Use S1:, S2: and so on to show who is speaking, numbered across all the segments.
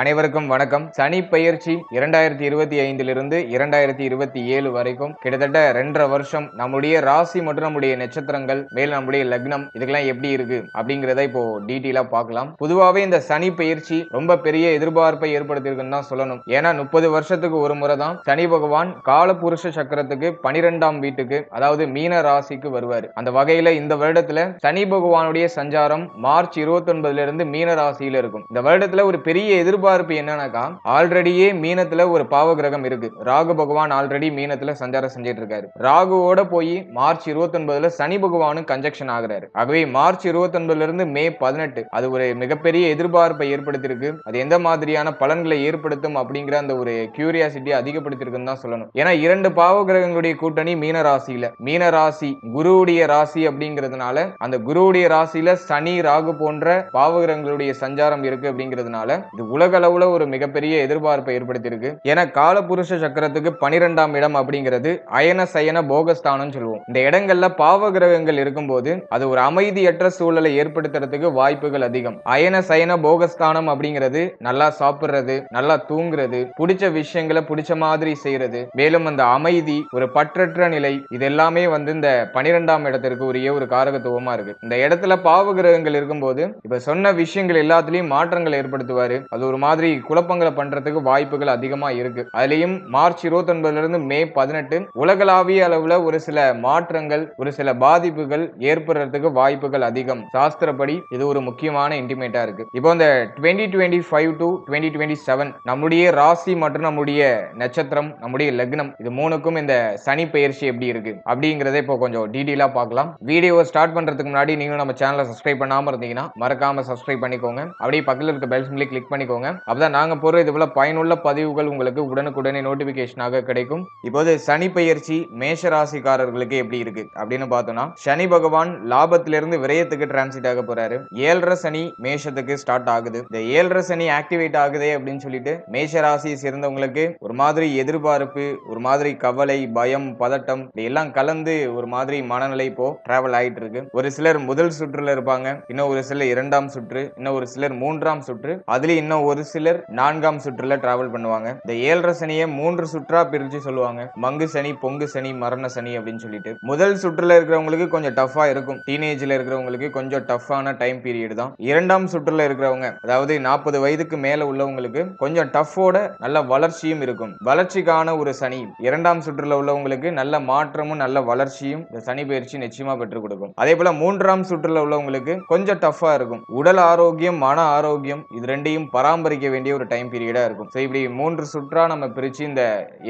S1: அனைவருக்கும் வணக்கம். சனி பயிற்சி இரண்டாயிரத்தி இருபத்தி ஐந்திலிருந்து இரண்டாயிரத்தி இருபத்தி ஏழு வரைக்கும் கிட்டத்தட்ட ரெண்டரை வருஷம் நம்முடைய ராசி மற்றும் நம்முடைய நட்சத்திரங்கள் மேல் நம்முடைய லக்னம் இதுக்கெல்லாம் எப்படி இருக்கு அப்படிங்கிறத இப்போ டீட்டெயிலா பார்க்கலாம். பொதுவாகவே இந்த சனி பயிற்சி ரொம்ப பெரிய எதிர்பார்ப்பை ஏற்படுத்தியிருக்குன்னு தான் சொல்லணும். ஏன்னா முப்பது வருஷத்துக்கு ஒரு முறை தான் சனி பகவான் காலபுருஷ சக்கரத்துக்கு பனிரெண்டாம் வீட்டுக்கு அதாவது மீன ராசிக்கு வருவார். அந்த வகையில இந்த வருடத்துல சனி பகவானுடைய சஞ்சாரம் மார்ச் இருபத்தி ஒன்பதுல இருந்து மீன ராசியில இருக்கும். இந்த வருடத்துல ஒரு பெரிய எதிர்பார்ப்பு என்னன்னாக்கா ஆல்ரெடியே மீனத்துல ஒரு பாவ கிரகம் இருக்கு. ராகு பகவான் ஆல்ரெடி மீனத்துல சஞ்சாரம் செஞ்சிட்டு இருக்காரு ராகுவோட போய் மார்ச் இருபத்தி ஒன்பதுல சனி பகவானும் கன்ஜெக்ஷன் ஆகுறாரு. ஆகவே மார்ச் இருபத்தி ஒன்பதுல இருந்து மே பதினெட்டு அது ஒரு மிகப்பெரிய எதிர்பார்ப்பை ஏற்படுத்தியிருக்கு. அது எந்த மாதிரியான பலன்களை ஏற்படுத்தும் அப்படிங்கிற அந்த ஒரு கியூரியாசிட்டி அதிகப்படுத்திருக்குன்னு தான் சொல்லணும். ஏன்னா இரண்டு பாவ கிரகங்களுடைய கூட்டணி மீன ராசியில. மீன ராசி குருவுடைய ராசி அப்படிங்கிறதுனால அந்த குருவுடைய ராசியில சனி ராகு போன்ற பாவ கிரகங்களுடைய சஞ்சாரம் இருக்கு அப்படிங்கிறதுனால இது உலக அளவுல ஒரு மிகப்பெரிய எதிர்பார்ப்பை ஏற்படுத்தியிருக்கு. ஏன்னா காலபுருஷ சக்கரத்துக்கு பனிரெண்டாம் இடம் அப்படிங்கிறது அயன சயன போகஸ்தானம் சொல்லுவோம். இந்த இடங்கள்ல பாவ கிரகங்கள் இருக்கும்போது அது ஒரு அமைதியற்ற சூழலை ஏற்படுத்துறதுக்கு வாய்ப்புகள் அதிகம். அயன சயன போகஸ்தானம் அப்படிங்கிறது நல்லா சாப்பிடுறது நல்லா தூங்குறது பிடிச்ச விஷயங்களை பிடிச்ச மாதிரி செய்யறது மேலும் அந்த அமைதி ஒரு பற்றற்ற நிலை இது எல்லாமே வந்து இந்த பனிரெண்டாம் இடத்திற்கு உரிய ஒரு காரகத்துவமா இருக்கு. இந்த இடத்துல பாவ கிரகங்கள் இருக்கும்போது இப்ப சொன்ன விஷயங்கள் எல்லாத்துலயும் மாற்றங்கள் ஏற்படுத்துவாரு. அது ஒரு மாதிரி குழப்பங்களை பண்றதுக்கு வாய்ப்புகள் அதிகமா இருக்கு. அதுலயும் மார்ச் இருபத்தி ஒன்பதுல இருந்து மே பதினெட்டு உலகளாவிய அளவுல ஒரு சில மாற்றங்கள் ஒரு சில பாதிப்புகள் ஏற்படுறதுக்கு வாய்ப்புகள் அதிகம். சாஸ்திரப்படி இது ஒரு முக்கியமான இன்டிமேட்டா இருக்கு. இப்போ இந்த twenty twenty five to twenty twenty seven நம்முடைய ராசி மற்றும் நம்முடைய நட்சத்திரம் நம்முடைய லக்னம் இது மூணுக்கும் இந்த சனி பயிற்சி எப்படி இருக்கு? அப்படிங்கறத இப்போ கொஞ்சம் டீட்டெயிலா பார்க்கலாம். வீடியோ ஸ்டார்ட் பண்றதுக்கு முன்னாடி நீங்களும் நம்ம சேனலை சப்ஸ்கிரைப் பண்ணாம இருந்தீங்கன்னா மறக்காம சப்ஸ்கிரைப் பண்ணிக்கோங்க. அப்படியே பக்கத்தில் இருக்க பெல் சிம்லி கிளிக் பண்ணிக்கோங்க. அப்பதான் நாங்க போற இது போல பயனுள்ள பதிவுகள் உங்களுக்கு உடனுக்குடனே நோட்டிபிகேஷனாக கிடைக்கும். இப்போது சனி பயிற்சி மேஷ ராசிக்காரர்களுக்கு எப்படி இருக்கு அப்படின்னு பார்த்தோம்னா சனி பகவான் லாபத்திலிருந்து விரயத்துக்கு டிரான்சிட் ஆக போறாரு. ஏழரை சனி மேஷத்துக்கு ஸ்டார்ட் ஆகுது. இந்த ஏழரை சனி ஆக்டிவேட் ஆகுதே அப்படின்னு சொல்லிட்டு மேஷ ராசியை சேர்ந்தவங்களுக்கு ஒரு மாதிரி எதிர்பார்ப்பு ஒரு மாதிரி கவலை பயம் பதட்டம் எல்லாம் கலந்து ஒரு மாதிரி மனநிலை இப்போ டிராவல் ஆயிட்டு இருக்கு. ஒரு சிலர் முதல் சுற்றுல இருப்பாங்க இன்னும் ஒரு சிலர் இரண்டாம் சுற்று இன்னும் ஒரு சிலர் மூன்றாம் சுற்று அதுல இன்னும் ஒரு ஒரு சிலர் நான்காம் சுற்றுல டிராவல் பண்ணுவாங்க. இந்த ஏழரை சனியை மூன்று சுற்றா பிரிச்சு சொல்லுவாங்க. மங்கு சனி பொங்கு சனி மரண சனி அப்படின்னு சொல்லிட்டு. முதல் சுற்றுல இருக்கிறவங்களுக்கு கொஞ்சம் டஃபா இருக்கும். டீனேஜ்ல இருக்கிறவங்களுக்கு கொஞ்சம் டஃப்பான டைம் பீரியட் தான். இரண்டாம் சுற்றுல இருக்கிறவங்க அதாவது நாற்பது வயதுக்கு மேல உள்ளவங்களுக்கு கொஞ்சம் டஃபோட நல்ல வளர்ச்சியும் இருக்கும். வளர்ச்சிக்கான ஒரு சனி இரண்டாம் சுற்றுல உள்ளவங்களுக்கு நல்ல மாற்றமும் நல்ல வளர்ச்சியும் இந்த சனி பயிற்சி நிச்சயமா பெற்றுக் கொடுக்கும். அதே போல மூன்றாம் சுற்றுல உள்ளவங்களுக்கு கொஞ்சம் டஃபா இருக்கும். உடல் ஆரோக்கியம் மன ஆரோக்கியம் இது ரெண்டையும் பராமரிக்க வேண்டிய ஒரு டைம் பீரியடா இருக்கும். ஸோ இப்படி மூன்று சுற்றா நம்ம பிரிச்சு இந்த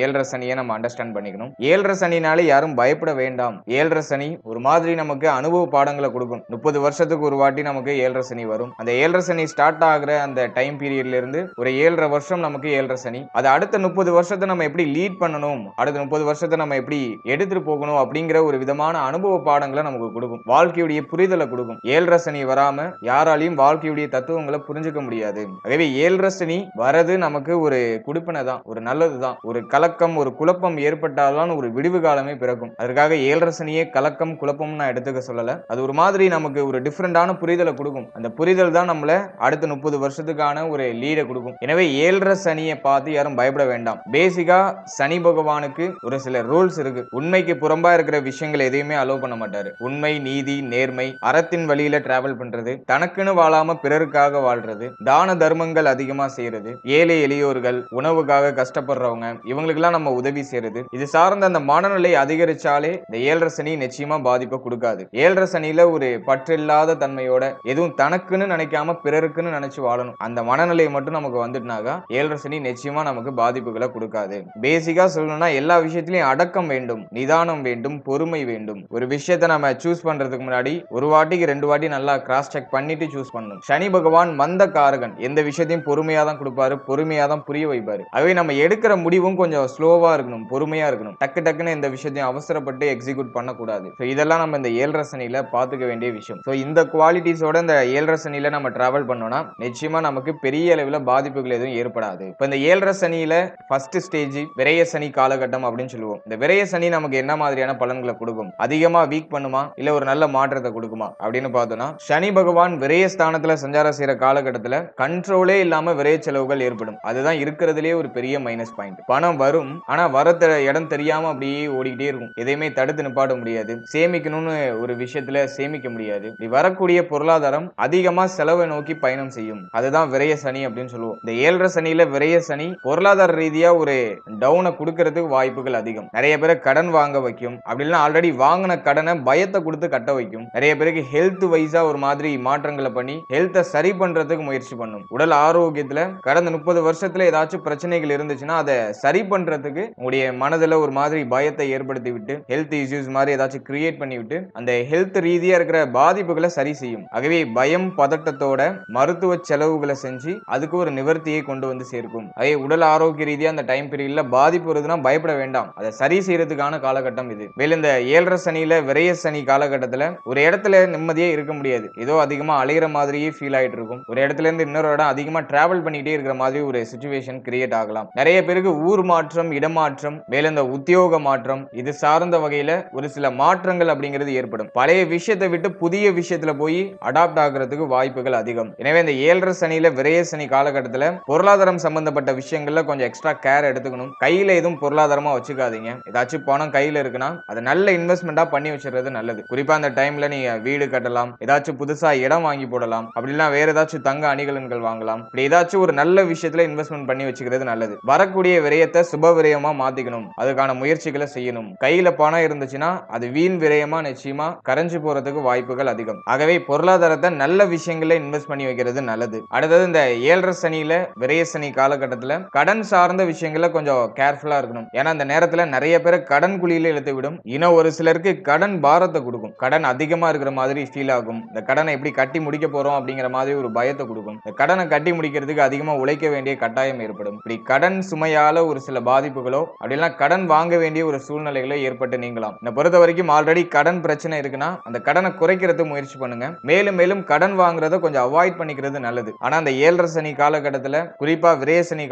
S1: ஏழரை சனியை நம்ம அண்டர்ஸ்டாண்ட் பண்ணிக்கணும். ஏழரை சனினாலே யாரும் பயப்பட வேண்டாம். ஏழரை சனி ஒரு மாதிரி நமக்கு அனுபவ பாடங்களை கொடுக்கும். முப்பது வருஷத்துக்கு ஒரு வாட்டி நமக்கு ஏழரை சனி வரும். அந்த ஏழரை சனி ஸ்டார்ட் ஆகிற அந்த டைம் பீரியட்ல இருந்து ஒரு ஏழரை வருஷம் நமக்கு ஏழரை சனி. அது அடுத்த முப்பது வருஷத்தை நம்ம எப்படி லீட் பண்ணணும்? அடுத்த முப்பது வருஷத்தை நம்ம எப்படி எடுத்துட்டு போகணும்? அப்படிங்கிற ஒரு விதமான அனுபவ பாடங்களை நமக்கு கொடுக்கும். வாழ்க்கையுடைய புரிதலை கொடுக்கும். ஏழரை சனி வராம யாராலையும் வாழ்க்கையுடைய தத்துவங்களை புரிஞ்சுக்க முடியாது. ஆகவே ஏழரை சனி வரது நமக்கு ஒரு குடிப்பினை தான் ஒரு நல்லது தான். ஒரு கலக்கம் ஒரு குழப்பம் ஏற்பட்டால்தான் ஒரு விடிவு காலமே பிறக்கும். அதற்காக ஏழரை சனியே கலக்கம் குழப்பம் நான் எடுத்துக்க சொல்லல. அது ஒரு மாதிரி நமக்கு ஒரு டிஃப்ரெண்டான புரிதலை கொடுக்கும். அந்த புரிதல் தான் நம்மள அடுத்த முப்பது வருஷத்துக்கான ஒரு லீடை கொடுக்கும். எனவே ஏழரை சனியை பார்த்து யாரும் பயப்பட வேண்டாம். பேசிக்கா சனி பகவானுக்கு ஒரு சில ரூல்ஸ் இருக்கு. உண்மைக்கு புறம்பா இருக்கிற விஷயங்கள் எதையுமே அலோவ் பண்ண மாட்டாரு. உண்மை நீதி நேர்மை அறத்தின் வழியில டிராவல் பண்றது தனக்குன்னு வாழாம பிறருக்காக வாழ்றது தான தர்மங்கள் அதிகமாக செய்கிறது ஏழை எளியோர்கள் உணவுக்காக கஷ்டப்படுறவங்க இவங்களுக்கெல்லாம் நம்ம உதவி செய்யறது இது சார்ந்த அந்த மனநிலை அதிகரிச்சாலே இந்த ஏழரை சனி நிச்சயமா பாதிப்பை கொடுக்காது. ஏழரை சனியில ஒரு பற்றில்லாத தன்மையோட எதுவும் தனக்குன்னு நினைக்காம பிறருக்குன்னு நினைச்சு வாழணும். அந்த மனநிலை மட்டும் நமக்கு வந்துட்டுனாக்கா ஏழரை சனி நிச்சயமா நமக்கு பாதிப்புகளை கொடுக்காது. பேசிக்கா சொல்லணும்னா எல்லா விஷயத்திலையும் அடக்கம் வேண்டும் நிதானம் வேண்டும் பொறுமை வேண்டும். ஒரு விஷயத்தை நம்ம சூஸ் பண்றதுக்கு முன்னாடி ஒரு வாட்டிக்கு ரெண்டு வாட்டி நல்லா கிராஸ் செக் பண்ணிட்டு சூஸ் பண்ணணும். சனி பகவான் மந்த காரகன். எந்த விஷயத்தையும் பொறுமையா தான் கொடுப்பாரு பொறுமையா தான் புரிய வைப்பாரு. ஆகவே நம்ம எடுக்கிற முடிவும் கொஞ்சம் ஸ்லோவா இருக்கணும் பொறுமையா இருக்கணும். டக்கு டக்குன்னு இந்த விஷயத்தையும் அவசரப்பட்டு எக்ஸிக்யூட் பண்ணக்கூடாது. ஸோ இதெல்லாம் நம்ம இந்த ஏழரை சனியில பாத்துக்க வேண்டிய விஷயம். ஸோ இந்த குவாலிட்டிஸோட இந்த ஏழரை சனியில நம்ம டிராவல் பண்ணோம்னா நிச்சயமா நமக்கு பெரிய அளவில் பாதிப்புகள் எதுவும் ஏற்படாது. இப்போ இந்த ஏழரை சனியில ஃபர்ஸ்ட் ஸ்டேஜ் விரைய சனி காலகட்டம் அப்படின்னு சொல்லுவோம். இந்த விரைய சனி நமக்கு என்ன மாதிரியான பலன்களை கொடுக்கும்? அதிகமா வீக் பண்ணுமா? இல்ல ஒரு நல்ல மாற்றத்தை கொடுக்குமா? அப்படின்னு பார்த்தோம்னா சனி பகவான் விரைய ஸ்தானத்துல சஞ்சாரம் செய்யற காலகட்டத்தில் கண்ட்ரோலே இல்லாம தேவையில்லாம விரைய செலவுகள் ஏற்படும். அதுதான் இருக்கிறதுலே ஒரு பெரிய மைனஸ் பாயிண்ட் பணம் வரும் ஆனா வர இடம் தெரியாம அப்படியே ஓடிக்கிட்டே இருக்கும். எதையுமே தடுத்து நிப்பாட முடியாது. சேமிக்கணும்னு ஒரு விஷயத்துல சேமிக்க முடியாது. இப்படி வரக்கூடிய பொருளாதாரம் அதிகமா செலவை நோக்கி பயணம் செய்யும். அதுதான் விரைய சனி அப்படின்னு சொல்லுவோம். இந்த ஏழரை சனியில விரைய சனி பொருளாதார ரீதியா ஒரு டவுனை கொடுக்கறதுக்கு வாய்ப்புகள் அதிகம். நிறைய பேரை கடன் வாங்க வைக்கும். அப்படின்னா ஆல்ரெடி வாங்கின கடனை பயத்தை கொடுத்து கட்ட வைக்கும். நிறைய பேருக்கு ஹெல்த் வைஸா ஒரு மாதிரி மாற்றங்களை பண்ணி ஹெல்த்தை சரி பண்றதுக்கு முயற்சி பண்ணும். உடல் ஆரோக்கியத்துல கடந்த முப்பது வருஷத்துல ஏதாச்சும் பிரச்சனைகள் இருந்துச்சுன்னா அதை சரி பண்றதுக்கு உங்களுடைய மனதுல ஒரு மாதிரி பயத்தை ஏற்படுத்தி விட்டு ஹெல்த் இஷ்யூஸ் மாதிரி ஏதாச்சும் கிரியேட் பண்ணி விட்டு அந்த ஹெல்த் ரீதியா இருக்கிற பாதிப்புகளை சரி செய்யும். ஆகவே பயம் பதட்டத்தோட மருத்துவ செலவுகளை செஞ்சு அதுக்கு ஒரு நிவர்த்தியை கொண்டு வந்து சேர்க்கும். அதே உடல் ஆரோக்கிய ரீதியா அந்த டைம் பீரியட்ல பாதிப்பு வருதுன்னா பயப்பட வேண்டாம். அதை சரி செய்யறதுக்கான காலகட்டம் இது. மேலும் இந்த ஏழரை சனியில விரைய சனி காலகட்டத்துல ஒரு இடத்துல நிம்மதியே இருக்க முடியாது. ஏதோ அதிகமா அலையிற மாதிரியே ஃபீல் ஆயிட்டு இருக்கும் ஒரு இடத்துல இருந்து இன்னொரு இடம் அதிகமா டிராவல் பண்ணிட்டே இருக்கிற மாதிரி ஒரு சுச்சுவேஷன் கிரியேட் ஆகலாம். நிறைய பேருக்கு ஊர் மாற்றம் இடமாற்றம் மேலும் இந்த உத்தியோக மாற்றம் இது சார்ந்த வகையில ஒரு சில மாற்றங்கள் அப்படிங்கிறது ஏற்படும். பழைய விஷயத்தை விட்டு புதிய விஷயத்துல போய் அடாப்ட் ஆகுறதுக்கு வாய்ப்புகள் அதிகம். எனவே இந்த ஏழரை சனியில விரைய சனி காலகட்டத்தில் பொருளாதாரம் சம்பந்தப்பட்ட விஷயங்கள்ல கொஞ்சம் எக்ஸ்ட்ரா கேர் எடுத்துக்கணும். கையில எதுவும் பொருளாதாரமா வச்சுக்காதீங்க. ஏதாச்சும் பணம் கையில இருக்குன்னா அதை நல்ல இன்வெஸ்ட்மெண்டா பண்ணி வச்சிடுறது நல்லது. குறிப்பா அந்த டைம்ல நீங்க வீடு கட்டலாம் ஏதாச்சும் புதுசா இடம் வாங்கி போடலாம் அப்படிலாம் வேற ஏதாச்சும் தங்க அணிகலன்கள் வாங்கலாம். இப்படி ஏதாச்சும் ஒரு நல்ல விஷயத்துல இன்வெஸ்ட்மெண்ட் பண்ணி வச்சுக்கிறது நல்லது. வரக்கூடிய விரயத்தை சுப விரயமா மாத்திக்கணும். அதுக்கான முயற்சிகளை செய்யணும். கையில பணம் இருந்துச்சுன்னா அது வீண் விரயமா நிச்சயமா கரைஞ்சு போறதுக்கு வாய்ப்புகள் அதிகம். ஆகவே பொருளாதாரத்தை நல்ல விஷயங்கள இன்வெஸ்ட் பண்ணி வைக்கிறது நல்லது. அடுத்தது இந்த ஏழரை சனியில விரய சனி காலகட்டத்தில் கடன் சார்ந்த விஷயங்களை கொஞ்சம் கேர்ஃபுல்லா இருக்கணும். ஏன்னா அந்த நேரத்தில் நிறைய பேரை கடன் குழியில இழுத்து விடும் இன்னும் ஒரு சிலருக்கு கடன் பாரத்தை கொடுக்கும். கடன் அதிகமா இருக்கிற மாதிரி ஃபீல் ஆகும். இந்த கடனை எப்படி கட்டி முடிக்க போறோம் அப்படிங்கிற மாதிரி ஒரு பயத்தை கொடுக்கும். இந்த கடனை கட்டி முடிக்கிறதுக்கு அதிகமாக உழைக்க வேண்டிய கட்டாயம் ஏற்படும். இப்படி கடன் சுமையால ஒரு சில பாதிப்புகளோ அப்படிலாம் கடன் வாங்க வேண்டிய ஒரு சூழ்நிலைகளோ ஏற்பட்டு நீங்களாம் என்னை பொறுத்த வரைக்கும் ஆல்ரெடி கடன் பிரச்சனை இருக்குன்னா அந்த கடனை குறைக்கிறதுக்கு முயற்சி பண்ணுங்க. மேலும் மேலும் கடன் வாங்குறத கொஞ்சம் அவாய்ட் பண்ணிக்கிறது நல்லது. ஆனா அந்த ஏழரை சனி காலகட்டத்தில் குறிப்பா விரய சனி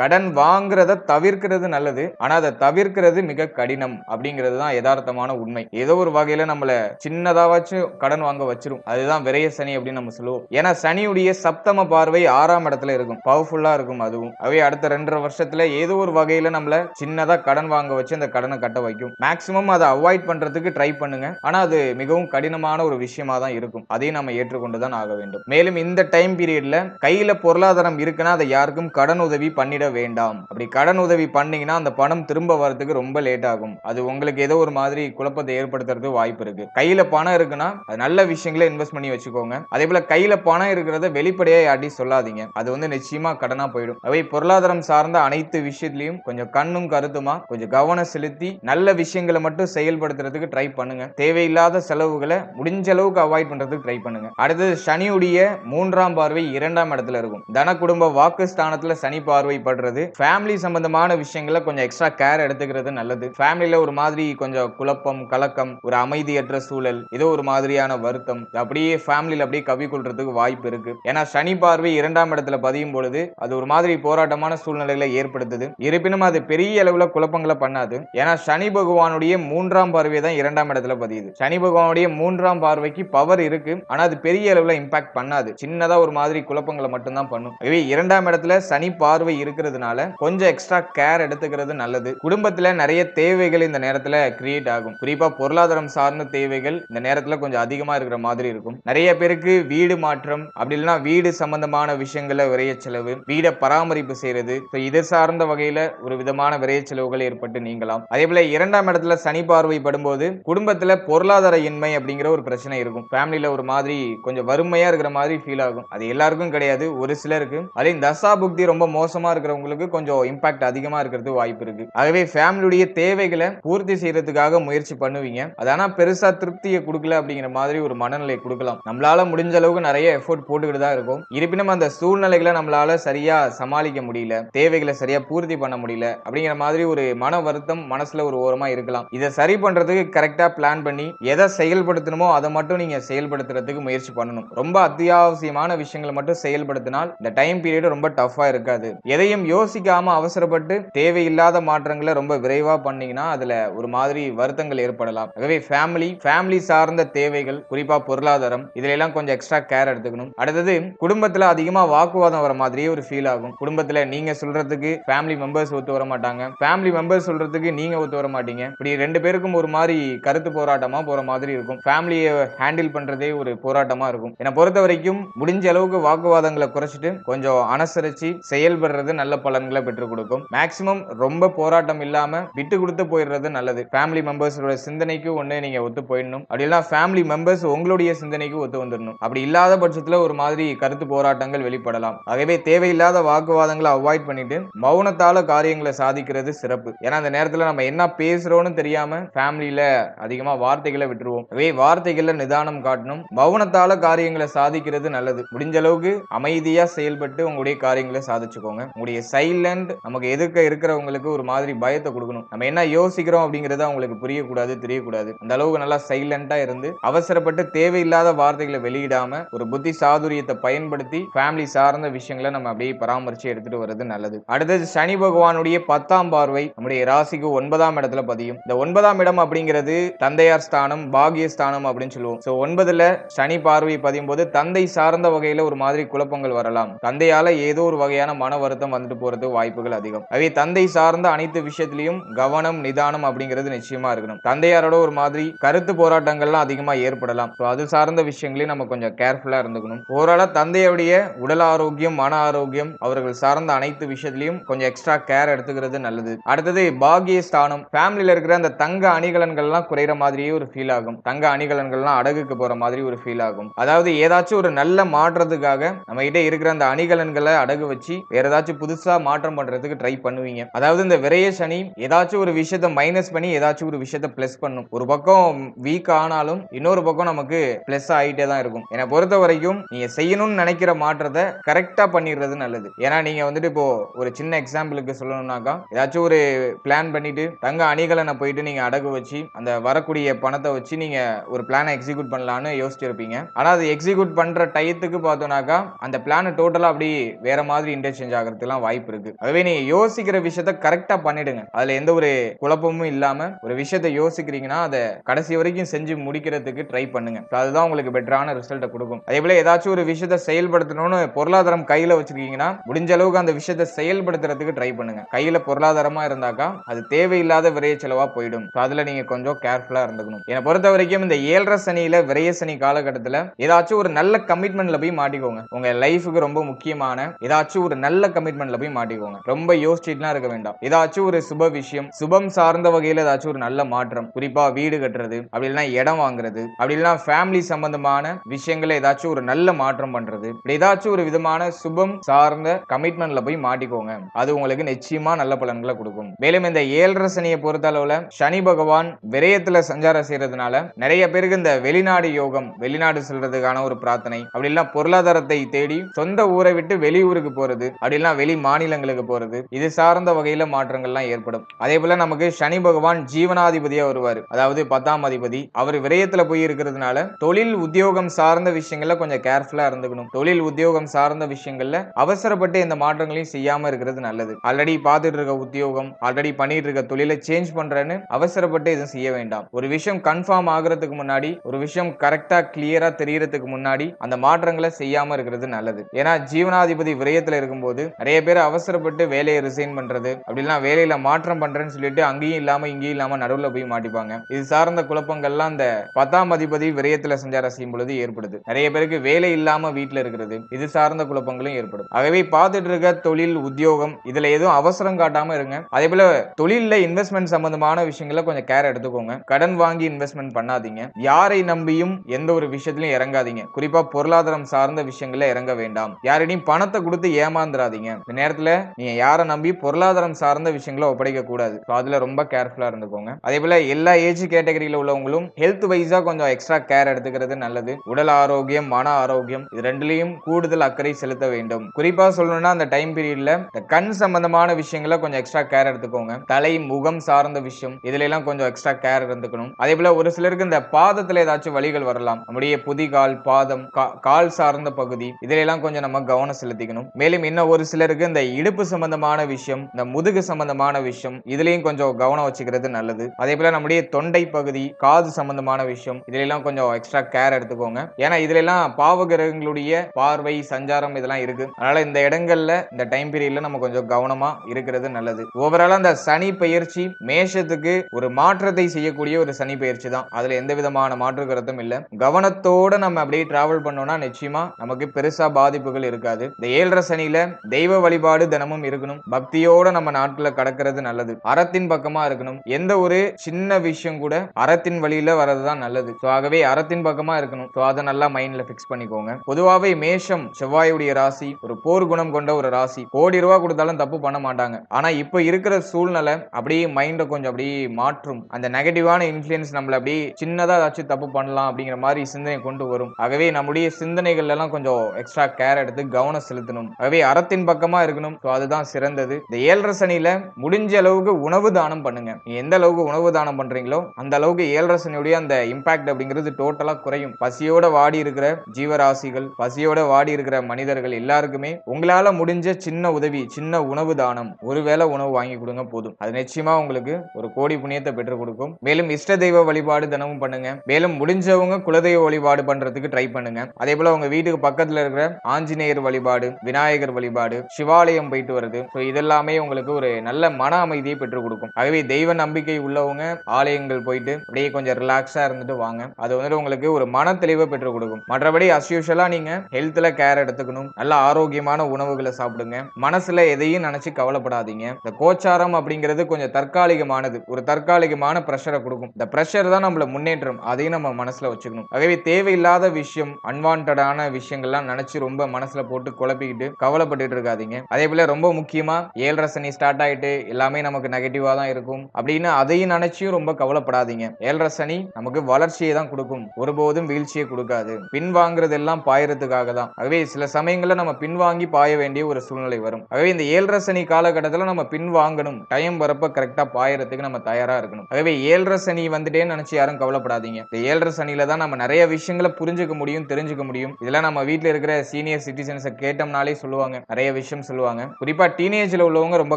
S1: கடன் வாங்குறத தவிர்க்கிறது நல்லது. ஆனா அதை தவிர்க்கிறது மிக கடினம் அப்படிங்கிறது தான் யதார்த்தமான உண்மை. ஏதோ ஒரு வகையில நம்மள சின்னதாவாச்சும் கடன் வாங்க வச்சிரும். அதுதான் விரைய சனி அப்படின்னு நம்ம சொல்லுவோம். ஏன்னா சனியுடைய சப்தம பார்வை ஆறாம் இடத்துல இருக்கும். பவர்ஃபுல்லா இருக்கும் அதுவும். அவை அடுத்த ரெண்டரை வருஷத்துல ஏதோ ஒரு வகையில நம்மள சின்னதா கடன் வாங்க வச்சு அந்த கடனை கட்ட வைக்கும். மேக்சிமம் அதை அவாய்ட் பண்றதுக்கு ட்ரை பண்ணுங்க. ஆனா அது மிகவும் கடினமான ஒரு விஷயமா தான் இருக்கும். அதையும் நம்ம ஏற்றுக்கொண்டு தான் ஆக வேண்டும். மேலும் இந்த டைம் பீரியட்ல கையில பொருளாதாரம் இருக்குன்னா அதை யாருக்கும் கடன் உதவி பண்ணிட வேண்டாம். அப்படி கடன் உதவி பண்ணீங்கன்னா அந்த பணம் திரும்ப வரதுக்கு ரொம்ப லேட் ஆகும். அது உங்களுக்கு ஏதோ ஒரு மாதிரி குழப்பத்தை ஏற்படுத்துறது வாய்ப்பு இருக்கு. கையில பணம் இருக்குன்னா அது நல்ல விஷயங்களை இன்வெஸ்ட் பண்ணி வச்சுக்கோங்க. அதே போல கையில பணம் இருக்கிறத வெளிப்படையா யார்ட்டையும் சொல்லாதீங்க அது வந்து நிச்சயமா கடனா போயிடும். அவை பொருளாதாரம் சார்ந்த அனைத்து விஷயத்திலையும் கொஞ்சம் கண்ணும் கருத்துமா கொஞ்சம் கவனம் செலுத்தி நல்ல விஷயங்களை மட்டும் செயல்படுத்துறதுக்கு ட்ரை பண்ணுங்க. தேவையில்லாத செலவுகளை முடிஞ்ச அளவுக்கு அவாய்ட் பண்றதுக்கு ட்ரை பண்ணுங்க. அடுத்தது சனியுடைய மூன்றாம் பார்வை இரண்டாம் இடத்துல இருக்கும். தன குடும்ப வாக்கு ஸ்தானத்துல சனி பார்வை படுறது ஃபேமிலி சம்பந்தமான விஷயங்களை கொஞ்சம் எக்ஸ்ட்ரா கேர் எடுத்துக்கிறது நல்லது. ஃபேமிலியில ஒரு மாதிரி கொஞ்சம் குழப்பம் கலக்கம் ஒரு அமைதியற்ற சூழல் ஏதோ ஒரு மாதிரியான வருத்தம். அப்படியே ஃபேமிலியில அப்படியே கவி கொள்றதுக்கு வாய்ப்பு இருக்கு. ஏன்னா சனி பார்வை இரண்டு இரண்டாம் இடத்துல பதியும் பொழுது அது ஒரு மாதிரி போராட்டமான சூழ்நிலைகளை ஏற்படுத்துது. இருப்பினும் அது பெரிய அளவுல குழப்பங்களை பண்ணாது. ஏன்னா சனி பகவானுடைய மூன்றாம் பார்வை தான் இரண்டாம் இடத்துல பதியுது. சனி பகவானுடைய மூன்றாம் பார்வைக்கு பவர் இருக்கு. ஆனா அது பெரிய அளவுல இம்பாக்ட் பண்ணாது. சின்னதா ஒரு மாதிரி குழப்பங்களை மட்டும்தான் பண்ணும். ஆகவே இரண்டாம் இடத்துல சனி பார்வை இருக்கிறதுனால கொஞ்சம் எக்ஸ்ட்ரா கேர் எடுத்துக்கிறது நல்லது. குடும்பத்துல நிறைய தேவைகள் இந்த நேரத்துல கிரியேட் ஆகும். குறிப்பா பொருளாதாரம் சார்ந்த தேவைகள் இந்த நேரத்துல கொஞ்சம் அதிகமா இருக்கிற மாதிரி இருக்கும். நிறைய பேருக்கு வீடு மாற்றம் அப்படி இல்லைன்னா வீடு சம்பந்தமான விஷயங்கள விரைய செலவு வீடை பராமரிப்பு செய்யறது இது சார்ந்த வகையில ஒரு விதமான விரைய செலவுகள் ஏற்பட்டு நீங்கலாம். அதே போல இரண்டாம் இடத்துல சனி பார்வை படும்போது குடும்பத்துல பொருளாதார இன்மை அப்படிங்கிற ஒரு பிரச்சனை இருக்கும். ஃபேமிலியில ஒரு மாதிரி கொஞ்சம் வறுமையா இருக்கிற மாதிரி ஃபீல் ஆகும். அது எல்லாருக்கும் கிடையாது. ஒரு சிலருக்கு. அதே தசா புக்தி ரொம்ப மோசமா இருக்கிறவங்களுக்கு கொஞ்சம் இம்பாக்ட் அதிகமா இருக்கிறது வாய்ப்பு இருக்கு. ஆகவே ஃபேமிலியுடைய தேவைகளை பூர்த்தி செய்யறதுக்காக முயற்சி பண்ணுவீங்க. அது ஆனா பெருசா திருப்தியை கொடுக்கல அப்படிங்கிற மாதிரி ஒரு மனநிலை கொடுக்கலாம். நம்மளால முடிஞ்ச அளவுக்கு நிறைய எஃபோர்ட் போட்டுக்கிட்டு தான் இருக்கும். இருப்பினும் அந்த சூழ்நிலைகளை நம்மளால சரியா சமாளிக்க முடியல தேவைகளை சரியா பூர்த்தி பண்ண முடியல அப்படிங்கிற மாதிரி ஒரு மன வருத்தம் மனசுல ஒரு ஓரமா இருக்கலாம். இதை சரி பண்றதுக்கு கரெக்டா பிளான் பண்ணி எதை செயல்படுத்தணுமோ அதை மட்டும் நீங்க செயல்படுத்துறதுக்கு முயற்சி பண்ணணும். ரொம்ப அத்தியாவசியமான விஷயங்களை மட்டும் செயல்படுத்தினால் இந்த டைம் பீரியட் ரொம்ப டஃபா இருக்காது. எதையும் யோசிக்காம அவசரப்பட்டு தேவையில்லாத மாற்றங்களை ரொம்ப விரைவா பண்ணீங்கன்னா அதுல ஒரு மாதிரி வருத்தங்கள் ஏற்படலாம். ஆகவே ஃபேமிலி ஃபேமிலி சார்ந்த தேவைகள் குறிப்பா பொருளாதாரம் இதுல எல்லாம் கொஞ்சம் எக்ஸ்ட்ரா கேர் எடுத்துக்கணும். அடுத்தது குடும்பத்துல அதிக அதிகமா வாக்குவாதம் வர மாதிரியே ஒரு ஃபீல் ஆகும். குடும்பத்துல நீங்க சொல்றதுக்கு ஃபேமிலி மெம்பர்ஸ் ஒத்து வர மாட்டாங்க. ஃபேமிலி மெம்பர்ஸ் சொல்றதுக்கு நீங்க ஒத்து வர மாட்டீங்க. இப்படி ரெண்டு பேருக்கும் ஒரு மாதிரி கருத்து போராட்டமா போற மாதிரி இருக்கும். ஃபேமிலியை ஹேண்டில் பண்றதே ஒரு போராட்டமா இருக்கும். என்னை பொறுத்த வரைக்கும் முடிஞ்ச அளவுக்கு வாக்குவாதங்களை குறைச்சிட்டு கொஞ்சம் அனுசரிச்சு செயல்படுறது நல்ல பலன்களை பெற்றுக் கொடுக்கும். மேக்சிமம் ரொம்ப போராட்டம் இல்லாம விட்டு கொடுத்து போயிடுறது நல்லது. ஃபேமிலி மெம்பர்ஸோட சிந்தனைக்கு ஒண்ணு நீங்க ஒத்து போயிடணும். அப்படி இல்லைனா ஃபேமிலி மெம்பர்ஸ் உங்களுடைய சிந்தனைக்கு ஒத்து வந்துடணும். அப்படி இல்லாத பட்சத்துல ஒரு மாதிரி கருத்து போராட்டங்கள் வெளிப்படலாம். ஆகவே தேவையில்லாத வாக்குவாதங்களை அவாய்ட் பண்ணிட்டு மௌனத்தால காரியங்களை சாதிக்கிறது சிறப்பு. ஏன்னா அந்த நேரத்துல நம்ம என்ன பேசுறோம்னு தெரியாம ஃபேமிலியில அதிகமா வார்த்தைகளை விட்டுருவோம். ஆகவே வார்த்தைகள்ல நிதானம் காட்டணும். மௌனத்தால காரியங்களை சாதிக்கிறது நல்லது. முடிஞ்ச அளவுக்கு அமைதியா செயல்பட்டு உங்களுடைய காரியங்களை சாதிச்சுக்கோங்க. உங்களுடைய சைலண்ட் நமக்கு எதிர்க்க இருக்கிறவங்களுக்கு ஒரு மாதிரி பயத்தை கொடுக்கணும். நம்ம என்ன யோசிக்கிறோம் அப்படிங்கறத அவங்களுக்கு புரியக்கூடாது தெரியக்கூடாது. அந்த அளவுக்கு நல்லா சைலண்டா இருந்து அவசரப்பட்டு தேவையில்லாத வார்த்தைகளை வெளியிடாம ஒரு புத்தி சாதுரியத்தை பயன்படுத்தி ஃபேமிலி சார்ந்த விஷயங்களை நம்ம அப்படியே பராமரிச்சு எடுத்துட்டு வர்றது நல்லது. அடுத்தது சனி பகவானுடைய பத்தாம் பார்வை நம்முடைய ராசிக்கு ஒன்பதாம் இடத்துல பதியும். இந்த ஒன்பதாம் இடம் அப்படிங்கிறது தந்தையார் ஸ்தானம் பாகியஸ்தானம் அப்படின்னு சொல்லுவோம். ஸோ ஒன்பதுல சனி பார்வை பதியும் போது தந்தை சார்ந்த வகையில ஒரு மாதிரி குழப்பங்கள் வரலாம். தந்தையால ஏதோ ஒரு வகையான மன வருத்தம் வந்துட்டு போறது வாய்ப்புகள் அதிகம். அவை தந்தை சார்ந்த அனைத்து விஷயத்திலையும் கவனம் நிதானம் அப்படிங்கிறது நிச்சயமா இருக்கணும். தந்தையாரோட ஒரு மாதிரி கருத்து போராட்டங்கள்லாம் அதிகமா ஏற்படலாம். ஸோ அது சார்ந்த விஷயங்களையும் நம்ம கொஞ்சம் கேர்ஃபுல்லா இருந்துக்கணும். ஓவராலா தந்தையுடைய உடல் ஆரோக்கியம் மன ஆரோக்கியம் அவர்கள் சார்ந்த அனைத்து விஷயத்திலையும் கொஞ்சம் எக்ஸ்ட்ரா கேர் எடுத்துக்கிறது நல்லது. அடுத்தது பாகிய ஸ்தானம் ஃபேமிலியில இருக்கிற அந்த தங்க அணிகலன்கள்லாம் குறையிற மாதிரியே ஒரு ஃபீல் ஆகும். தங்க அணிகலன்கள்லாம் அடகுக்கு போற மாதிரி ஒரு ஃபீல் ஆகும். அதாவது ஏதாச்சும் ஒரு நல்ல மாற்றத்துக்காக நம்ம கிட்ட இருக்கிற அந்த அணிகலன்களை அடகு வச்சு வேற ஏதாச்சும் புதுசா மாற்றம் பண்றதுக்கு ட்ரை பண்ணுவீங்க. அதாவது இந்த விரைய சனி ஏதாச்சும் ஒரு விஷயத்த மைனஸ் பண்ணி ஏதாச்சும் ஒரு விஷயத்த பிளஸ் பண்ணும். ஒரு பக்கம் வீக் ஆனாலும் இன்னொரு பக்கம் நமக்கு பிளஸ் ஆகிட்டே தான் இருக்கும். என்னை பொறுத்த வரைக்கும் நீங்க செய்யணும்னு நினைக்கிற மாற்றம் பண்ணுறத கரெக்டாக பண்ணிடுறது நல்லது. ஏன்னா நீங்கள் வந்துட்டு இப்போ ஒரு சின்ன எக்ஸாம்பிளுக்கு சொல்லணும்னாக்கா ஏதாச்சும் ஒரு பிளான் பண்ணிட்டு தங்க அணிகலனை போயிட்டு நீங்கள் அடகு வச்சு அந்த வரக்கூடிய பணத்தை வச்சு நீங்கள் ஒரு பிளானை எக்ஸிக்யூட் பண்ணலான்னு யோசிச்சிருப்பீங்க. ஆனால் அது எக்ஸிக்யூட் பண்ணுற டயத்துக்கு பார்த்தோம்னாக்கா அந்த பிளானை டோட்டலாக அப்படி வேற மாதிரி இன்டர்சேஞ்ச் ஆகிறதுக்குலாம் வாய்ப்பு இருக்கு. அதுவே நீங்கள் யோசிக்கிற விஷயத்த கரெக்டாக பண்ணிடுங்க. அதில் எந்த ஒரு குழப்பமும் இல்லாமல் ஒரு விஷயத்தை யோசிக்கிறீங்கன்னா அதை கடைசி வரைக்கும் செஞ்சு முடிக்கிறதுக்கு ட்ரை பண்ணுங்க. அதுதான் உங்களுக்கு பெட்டரான ரிசல்ட்டை கொடுக்கும். அதே போல ஏதாச்சும் ஒரு விஷயத்த செயல்படுத்தணும்னு பொருளாதாரம் கையில வச்சிருக்கீங்கன்னா முடிஞ்ச அளவுக்கு அந்த விஷயத்த செயல்படுத்துறதுக்கு ட்ரை பண்ணுங்க. கையில பொருளாதாரமா இருந்தாக்கா அது தேவையில்லாத விரைய செலவா போயிடும். அதுல நீங்க கொஞ்சம் கேர்ஃபுல்லா இருந்துக்கணும். என்னை பொறுத்த வரைக்கும் இந்த ஏழரை சனியில விரைய சனி காலகட்டத்துல ஏதாச்சும் ஒரு நல்ல கமிட்மெண்ட்ல போய் மாட்டிக்கோங்க. உங்க லைஃபுக்கு ரொம்ப முக்கியமான ஏதாச்சும் ஒரு நல்ல கமிட்மெண்ட்ல போய் மாட்டிக்கோங்க. ரொம்ப யோசிச்சுட்டுலாம் இருக்க வேண்டாம். ஏதாச்சும் ஒரு சுப விஷயம் சுபம் சார்ந்த வகையில ஏதாச்சும் ஒரு நல்ல மாற்றம். குறிப்பா வீடு கட்டுறது அப்படி இல்லைன்னா இடம் வாங்குறது அப்படி இல்லைன்னா ஃபேமிலி சம்பந்தமான விஷயங்களை ஏதாச்சும் ஒரு நல்ல மாற்றம் பண்றது இப்படி ஏதாச்சும் ஏதாச்சும் ஒரு விதமான சுபம் சார்ந்த கமிட்மெண்ட்ல போய் மாட்டிக்கோங்க. அது உங்களுக்கு நிச்சயமா நல்ல பலன்களை கொடுக்கும். மேலும் இந்த ஏழரை சனியை பொறுத்த அளவுல சனி பகவான் விரயத்துல சஞ்சாரம் செய்யறதுனால நிறைய பேருக்கு இந்த வெளிநாடு யோகம் வெளிநாடு செல்றதுக்கான ஒரு பிரார்த்தனை அப்படி இல்லைன்னா பொருளாதாரத்தை தேடி சொந்த ஊரை விட்டு வெளியூருக்கு போறது அப்படி இல்லைன்னா வெளி மாநிலங்களுக்கு போறது இது சார்ந்த வகையில மாற்றங்கள்லாம் ஏற்படும். அதே போல நமக்கு சனி பகவான் ஜீவனாதிபதியா வருவார். அதாவது பத்தாம் அதிபதி. அவர் விரயத்துல போய் இருக்கிறதுனால தொழில் உத்தியோகம் சார்ந்த விஷயங்கள்ல கொஞ்சம் கேர்ஃபுல்லா இருந்துக்கணும். தொழில் உத்தியோகம் சார்ந்த விஷயங்கள்ல அவசரப்பட்டு இந்த மாற்றங்களையும் செய்யாம இருக்கிறது நல்லது. ஆல்ரெடி பார்த்துட்டு இருக்க உத்தியோகம் ஆல்ரெடி பண்ணிட்டு இருக்க தொழிலை சேஞ்ச் பண்றேன்னு அவசரப்பட்டு எதுவும் செய்ய வேண்டாம். ஒரு விஷயம் கன்ஃபார்ம் ஆகுறதுக்கு முன்னாடி ஒரு விஷயம் கரெக்டா கிளியரா தெரியறதுக்கு முன்னாடி அந்த மாற்றங்களை செய்யாம இருக்கிறது நல்லது. ஏன்னா ஜீவனாதிபதி விரயத்துல இருக்கும்போது நிறைய பேர் அவசரப்பட்டு வேலையை ரிசைன் பண்றது அப்படிலாம் வேலையில மாற்றம் பண்றேன்னு சொல்லிட்டு அங்கேயும் இல்லாம இங்கேயும் இல்லாம நடுவில் போய் மாட்டிப்பாங்க. இது சார்ந்த குழப்பங்கள்லாம் அந்த பத்தாம் அதிபதி விரயத்துல சஞ்சாரம் செய்யும் பொழுது ஏற்படுது. நிறைய பேருக்கு வேலை இல்லாம வீட்டுல இருக்கிறது இது சார்ந்த குழப்பங்களும் ஏற்படும். ஆகவே பார்த்துட்டு இருக்க தொழில் உத்தியோகம் இதுல எதுவும் அவசரம் காட்டாம இருங்க. அதே போல தொழில இன்வெஸ்ட்மெண்ட் சம்பந்தமான விஷயங்களை கொஞ்சம் கேர் எடுத்துக்கோங்க. கடன் வாங்கி இன்வெஸ்ட்மெண்ட் பண்ணாதீங்க. யாரை நம்பியும் எந்த ஒரு விஷயத்திலும் இறங்காதீங்க. குறிப்பா பொருளாதாரம் சார்ந்த விஷயங்கள்ல இறங்க வேண்டாம். யாரிடையும் பணத்தை கொடுத்து ஏமாந்துடாதீங்க இந்த நேரத்துல நீங்க யாரை நம்பி பொருளாதாரம் சார்ந்த விஷயங்களை ஒப்படைக்க கூடாது. அதுல ரொம்ப கேர்ஃபுல்லா இருந்துக்கோங்க. அதே போல எல்லா ஏஜ் கேட்டகரியில உள்ளவங்களும் ஹெல்த் வைஸா கொஞ்சம் எக்ஸ்ட்ரா கேர் எடுத்துக்கிறது நல்லது. உடல் ஆரோக்கியம் மன ஆரோக்கியம் இது ரெண்டுலயும் கூடுதல் அக்கறை செலுத்த வேண்டும். குறிப்பா சொல்லணும்னா அந்த டைம் பீரியட்ல இந்த கண் சம்பந்தமான விஷயங்களை கொஞ்சம் எக்ஸ்ட்ரா கேர் எடுத்துக்கோங்க. தலை முகம் சார்ந்த விஷயம் இதுல எல்லாம் கொஞ்சம் எக்ஸ்ட்ரா கேர் இருந்துக்கணும் அதே போல ஒரு சிலருக்கு இந்த பாதத்துல ஏதாச்சும் வழிகள் வரலாம். நம்முடைய புதிகால் பாதம் கா- கால் சார்ந்த பகுதி இதுல எல்லாம் கொஞ்சம் நம்ம கவனம் செலுத்திக்கணும். மேலும் இன்னும் ஒரு சிலருக்கு இந்த இடுப்பு சம்பந்தமான விஷயம் இந்த முதுகு சம்பந்தமான விஷயம் இதுலயும் கொஞ்சம் கவனம் வச்சுக்கிறது நல்லது. அதே போல நம்முடைய தொண்டை பகுதி காது சம்பந்தமான விஷயம் இதுல எல்லாம் கொஞ்சம் எக்ஸ்ட்ரா கேர் எடுத்துக்கோங்க. ஏன்னா இதுல எல்லாம் பாவகிரகங்களுடைய பார்வை சஞ்சாரம் இதெல்லாம் இருக்கு. அதனால இந்த இடங்கள்ல இந்த டைம் பீரியட்ல நம்ம கொஞ்சம் கவனமா இருக்கிறது நல்லது. ஓவரால் அந்த சனி பயிற்சி மேஷத்துக்கு ஒரு மாற்றத்தை செய்யக்கூடிய ஒரு சனி பயிற்சி தான். அதுல எந்த விதமான மாற்று கருத்தும் இல்ல. கவனத்தோட நம்ம அப்படியே டிராவல் பண்ணோம்னா நிச்சயமா நமக்கு பெருசா பாதிப்புகள் இருக்காது. இந்த ஏழரை சனியில தெய்வ வழிபாடு தினமும் இருக்கணும். பக்தியோட நம்ம நாட்களை கடக்கிறது நல்லது. அறத்தின் பக்கமா இருக்கணும். எந்த ஒரு சின்ன விஷயம் கூட அறத்தின் வழியில வர்றதுதான் நல்லது. ஸோ ஆகவே அறத்தின் பக்கமா இருக்கணும். ஸோ அதை நல்லா மைண்ட்ல ஃபிக்ஸ் பண்ணிக்கோங்க. பொதுவாகவே மேஷம் செவ்வாயுடைய ராசி ஒரு போர் குணம் கொண்ட ஒரு ராசி. கோடி ரூபா கொடுத்தாலும் தப்பு பண்ண மாட்டாங்க. ஆனா இப்போ இருக்கிற சூழ்நிலை அப்படியே மைண்டை கொஞ்சம் அப்படியே மாற்றும். அந்த நெகட்டிவான இன்ஃபுளுன்ஸ் நம்மள அப்படியே சின்னதா ஏதாச்சும் தப்பு பண்ணலாம் அப்படிங்கிற மாதிரி சிந்தனை கொண்டு வரும். ஆகவே நம்முடைய சிந்தனைகள் எல்லாம் கொஞ்சம் எக்ஸ்ட்ரா கேர் எடுத்து கவனம் செலுத்தணும். ஆகவே அறத்தின் பக்கமா இருக்கணும். ஸோ அதுதான் சிறந்தது. இந்த ஏழரை சனியில முடிஞ்ச அளவுக்கு உணவு தானம் பண்ணுங்க. நீங்க எந்த அளவுக்கு உணவு தானம் பண்றீங்களோ அந்த அளவுக்கு ஏழரை சனியுடைய அந்த இம்பாக்ட் அப்படிங்கிறது டோட்டலா குறையும். பசியோட வாடி இருக்கிற ஜீவராசிகள் பசியோட வாடி இருக்கிற மனிதர்கள் எல்லாருக்குமே உங்களால முடிஞ்ச சின்ன உதவி சின்ன உணவு தானம் ஒருவேளை உணவு வாங்கி கொடுங்க போதும். அது நிச்சயமா உங்களுக்கு ஒரு கோடி புண்ணியத்தை பெற்றுக் கொடுக்கும். மேலும் இஷ்ட தெய்வ வழிபாடு தினமும் பண்ணுங்க. மேலும் முடிஞ்சவங்க குலதெய்வ வழிபாடு பண்றதுக்கு ட்ரை பண்ணுங்க. அதே போல உங்க வீட்டுக்கு பக்கத்துல இருக்கிற ஆஞ்சநேயர் வழிபாடு விநாயகர் வழிபாடு சிவாலயம் போயிட்டு வருது ஸோ இதெல்லாமே உங்களுக்கு ஒரு நல்ல மன அமைதியை பெற்றுக் கொடுக்கும். ஆகவே தெய்வ நம்பிக்கை உள்ளவங்க ஆலயங்கள் போயிட்டு அப்படியே கொஞ்சம் ரிலாக்ஸா இருந்துட்டு வாங்க. அது வந்துட்டு உங்களுக்கு ஒரு மன தெளிவை பெற்றுக் கொடுக்கும். மற்றபடி அஸ்யூஷலா நீங்க ஹெல்த்ல கேர் எடுத்துக்கணும். நல்ல ஆரோக்கியமான உணவுகளை சாப்பிடுங்க. மனசுல எதையும் நினைச்சு கவலைப்படாதீங்க. இந்த கோச்சாரம் அப்படிங்கிறது கொஞ்சம் தற்காலிகமானது. ஒரு தற்காலிகமான ப்ரெஷரை கொடுக்கும். இந்த ப்ரெஷர் தான் நம்மள முன்னேற்றம். அதையும் நம்ம மனசுல வச்சுக்கணும். ஆகவே தேவையில்லாத விஷயம் அன்வான்டான விஷயங்கள்லாம் நினைச்சு ரொம்ப மனசுல போட்டு குழப்பிக்கிட்டு கவலைப்பட்டு இருக்காதீங்க. அதே போல ரொம்ப முக்கியமா ஏழரை சனி ஸ்டார்ட் ஆயிட்டு எல்லாமே நமக்கு நெகட்டிவா தான் இருக்கும் அப்படின்னு அதையும் நினைச்சியும் ரொம்ப கவலைப்படாதீங்க. ஏழரை சனி நமக்கு வளர்ச்சியை தான் கொடுக்கும். ஒருபோதும் வீழ்ச்சியை கொடுக்காது. பின்வாங்குறது எல்லாம் பாயறதுக்காக தான். ஆகவே சில சமயங்களில் நம்ம பின்வாங்கி பாய வேண்டிய ஒரு சூழ்நிலை வரும். ஆகவே இந்த ஏழரை சனி காலகட்டத்தில் நம்ம பின்வாங்கணும். டைம் வரப்ப கரெக்டா பாயறதுக்கு நம்ம தயாரா இருக்கணும். ஆகவே ஏழரை சனி வந்துட்டேன்னு நினைச்சு யாரும் கவலைப்படாதீங்க. இந்த ஏழரை சனியில தான் நம்ம நிறைய விஷயங்களை புரிஞ்சுக்க முடியும் தெரிஞ்சுக்க முடியும். இதெல்லாம் நம்ம வீட்டில் இருக்கிற சீனியர் சிட்டிசன்ஸை கேட்டோம்னாலே சொல்லுவாங்க. நிறைய விஷயம் சொல்லுவாங்க. குறிப்பா டீனேஜில் உள்ளவங்க ரொம்ப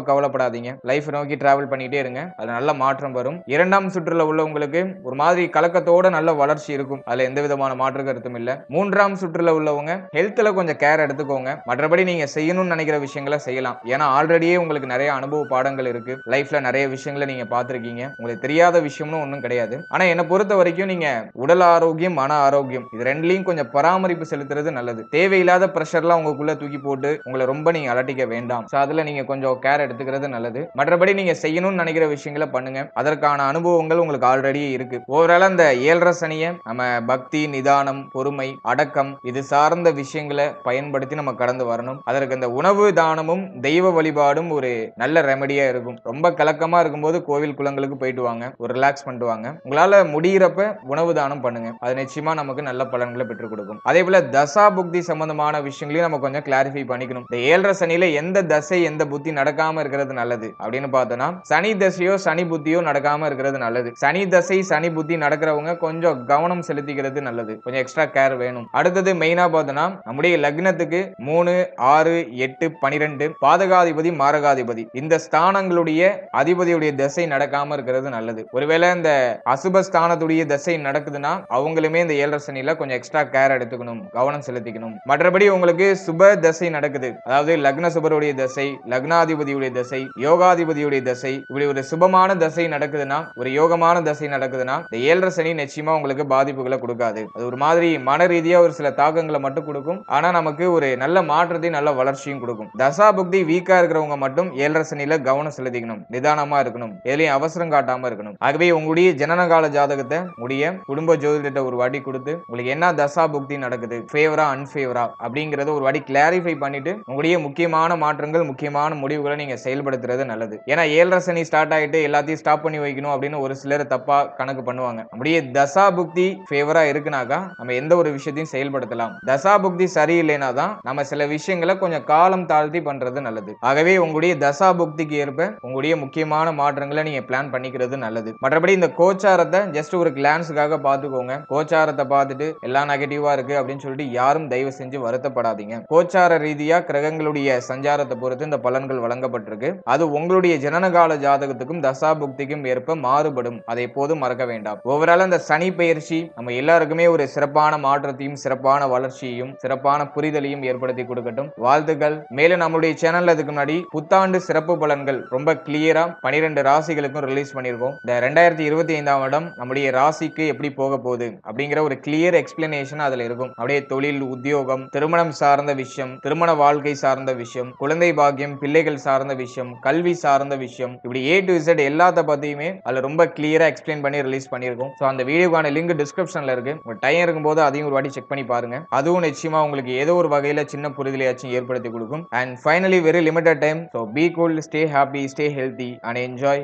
S1: கவலைப்படாதீங்க. லைஃப் நோக்கி டிராவல் பண்ணிட்டே இருங்க. அது நல்ல மாற்றம் வரும். இரண்டாம் சுற்றுல உள்ளவங்களுக்கு ஒரு மாதிரி கலக்கத்தோட நல்ல வளர்ச்சி இருக்கும். அதுல எந்த விதமான மாற்று கருத்தும் இல்ல. மூன்றாம் சுற்றுல உள்ளவங்க ஹெல்த்ல கொஞ்சம் கேர் எடுத்துக்கோங்க. மற்றபடி நீங்க செய்யணும்னு நினைக்கிற விஷயங்களை செய்யலாம். ஏன்னா ஆல்ரெடியே உங்களுக்கு நிறைய அனுபவ பாடங்கள் இருக்கு. லைஃப்ல நிறைய விஷயங்களை நீங்க பார்த்துருக்கீங்க. உங்களுக்கு தெரியாத விஷயம்னு ஒன்றும் கிடையாது. ஆனா என்னை பொறுத்த வரைக்கும் நீங்க உடல் ஆரோக்கியம் மன ஆரோக்கியம் இது ரெண்டுலையும் கொஞ்சம் பராமரிப்பு செலுத்துறது நல்லது. தேவையில்லாத ப்ரெஷர்லாம் உங்களுக்குள்ள தூக்கி போட்டு உங்களை ரொம்ப நீங்க அலட்டிக்க வேண்டாம். ஸோ அதுல நீங்க கொஞ்சம் கேர் எடுத்துக்கிறது நல்லது. மற்றபடி நீங்க செய்யணும்னு நினைக்கிற விஷயங்களை பண்ணுங்க. அதற்கான அனுபவங்கள் உங்களுக்கு ஆல்ரெடி இருக்கு. ஓவரால் அந்த ஏழரை சனியை நம்ம பக்தி நிதானம் பொறுமை அடக்கம் இது சார்ந்த விஷயங்கள் பயன்படுத்தி நம்ம கடந்து வரணும். அதற்கு இந்த உணவு தானமும் தெய்வ வழிபாடும் ஒரு நல்ல ரெமடியா இருக்கும். ரொம்ப கலக்கமா இருக்கும்போது கோவில் குளங்களுக்கு போயிட்டு வாங்க. ஒரு ரிலாக்ஸ் பண்ணிட்டு வாங்க. உங்களால முடிகிறப்ப உணவு தானம் பண்ணுங்க. அது நிச்சயமா நமக்கு நல்ல பலன்களை பெற்றுக் கொடுக்கும். அதே போல தசா புக்தி சம்பந்தமான விஷயங்களையும் நம்ம கொஞ்சம் கிளாரிஃபை பண்ணிக்கணும். இந்த ஏழரை சனியில எந்த தசை எந்த புத்தி நடக்காம இருக்கிறது நல்லது அப்படின்னு பார்த்தோம்னா சனி தசையோ சனி புத்தியோ நடக்காம இருக்கிறது நல்லது. சனி தசை சனி புத்தி நடக்கிறவங்க கொஞ்சம் கவனம் செலுத்திக்கிறது நல்லது. கொஞ்சம் எக்ஸ்ட்ரா கேர் வேணும். அடுத்தது மெயினா பார்த்தோம்னா நம்முடைய லக்னத்துக்கு மூணு ஆறு எட்டு பனிரெண்டு பாதகாதிபதி மாரகாதிபதி. இந்த ஸ்தானங்களுடைய அதிபதியுடைய திசை நடக்காம இருக்கிறது நல்லது. ஒருவேளை இந்த அசுப ஸ்தானத்துடைய திசை நடக்குதுன்னா அவங்களுமே இந்த ஏழரை சனியில கொஞ்சம் எக்ஸ்ட்ரா கேர் எடுத்துக்கணும் கவனம் செலுத்திக்கணும். மற்றபடி உங்களுக்கு சுப திசை நடக்குது. அதாவது லக்ன சுபருடைய தசை லக்னாதிபதியுடைய தசை யோகாதிபதியுடைய தசை இப்படி ஒரு சுபமான திசை நடக்குதுன்னா ஒரு யோகமான திசை நடக்குதுன்னா இந்த ஏழரை சனி நிச்சயமா உங்களுக்கு பாதிப்புகளை கொடுக்காது. அது ஒரு மாதிரி மன ரீதியா ஒரு சில தாக்கங்களை மட்டும் கொடுக்கும். ஆனால் நமக்கு ஒரு நல்ல மாற்றத்தையும் நல்ல வளர்ச்சியும் கொடுக்கும். தசா புக்தி வீக்காக இருக்கிறவங்க மட்டும் ஏழரை சனியில் கவனம் செலுத்திக்கணும். நிதானமாக இருக்கணும். எதுலையும் அவசரம் காட்டாமல் இருக்கணும். ஆகவே உங்களுடைய ஜனனகால ஜாதகத்தை உடைய குடும்ப ஜோதிடத்தை ஒரு வாட்டி கொடுத்து உங்களுக்கு என்ன தசா புக்தி நடக்குது ஃபேவரா அன்ஃபேவரா அப்படிங்கிறத ஒரு வாட்டி கிளாரிஃபை பண்ணிட்டு உங்களுடைய முக்கியமான மாற்றங்கள் முக்கியமான முடிவுகளை நீங்கள் செயல்படுத்துறது நல்லது. ஏன்னா ஏழரை சனி ஸ்டார்ட் ஆகிட்டு எல்லாத்தையும் ஸ்டாப் பண்ணி வைக்கணும் அப்படின்னு ஒரு சிலர் தப்பாக கணக்கு பண்ணுவாங்க. நம்முடைய தசா புக்தி ஃபேவரா இருக்குனாக்கா நம்ம எந்த ஒரு விஷயத்தையும் செயல்படுத்தலாம். தசா புக்தி சரியில்லைனா தான் நம்ம சில விஷயங்களை கொஞ்சம் காலம் தாழ்த்தி பண்றது நல்லது. ஆகவே உங்களுடைய தசா புக்திக்கு ஏற்ப உங்களுடைய முக்கியமான மாற்றங்களை நீங்க பிளான் பண்ணிக்கிறது நல்லது. மற்றபடி இந்த கோச்சாரத்தை ஜஸ்ட் ஒரு கிளான்ஸுக்காக பார்த்துக்கோங்க. கோச்சாரத்தை பார்த்துட்டு எல்லாம் நெகட்டிவா இருக்கு அப்படின்னு சொல்லிட்டு யாரும் தயவு செஞ்சு வருத்தப்படாதீங்க. கோச்சார ரீதியா கிரகங்களுடைய சஞ்சாரத்தை பொறுத்து இந்த பலன்கள் வழங்கப்பட்டிருக்கு. அது உங்களுடைய ஜனனகால ஜாதகத்துக்கும் தசா புக்திக்கும் ஏற்ப மாறுபடும். அதை எப்போதும் மறக்க வேண்டாம். ஓவரால் அந்த சனி பயிற்சி நம்ம எல்லாருக்குமே ஒரு சிறப்பான மாற்றத்தையும் சிறப்பான வளர்ச்சியையும் சிறப்பான தெளிவான புரிதலையும் ஏற்படுத்தி கொடுக்கட்டும். வாழ்த்துக்கள். மேலும் நம்மளுடைய சேனல் அதுக்கு முன்னாடி புத்தாண்டு சிறப்பு பலன்கள் ரொம்ப கிளியரா பனிரெண்டு ராசிகளுக்கும் ரிலீஸ் பண்ணியிருக்கோம் இந்த ரெண்டாயிரத்தி இருபத்தி ஐந்தாம் வருடம் நம்முடைய ராசிக்கு எப்படி போக போகுது அப்படிங்கிற ஒரு கிளியர் எக்ஸ்பிளனேஷன் அதுல இருக்கும். அப்படியே தொழில் உத்தியோகம் திருமணம் சார்ந்த விஷயம் திருமண வாழ்க்கை சார்ந்த விஷயம் குழந்தை பாக்கியம் பிள்ளைகள் சார்ந்த விஷயம் கல்வி சார்ந்த விஷயம் இப்படி ஏ டு இசட் எல்லாத்த பத்தியுமே அதுல ரொம்ப கிளியரா எக்ஸ்பிளைன் பண்ணி ரிலீஸ் பண்ணியிருக்கோம் ஸோ அந்த வீடியோக்கான லிங்க் டிஸ்கிரிப்ஷன்ல இருக்கு. உங்க டைம் இருக்கும்போது அதையும் ஒரு வாட்டி செக் பண்ணி பாருங்க. அதுவும் நிச்சயமா உங்களுக்கு உங்களுக்கு ஏதோ ஒரு வகையில சின்ன புரிதலையாச்சும் ஏற்படுத்தி கொடுக்கும். And finally very limited time so be cool stay happy stay healthy and enjoy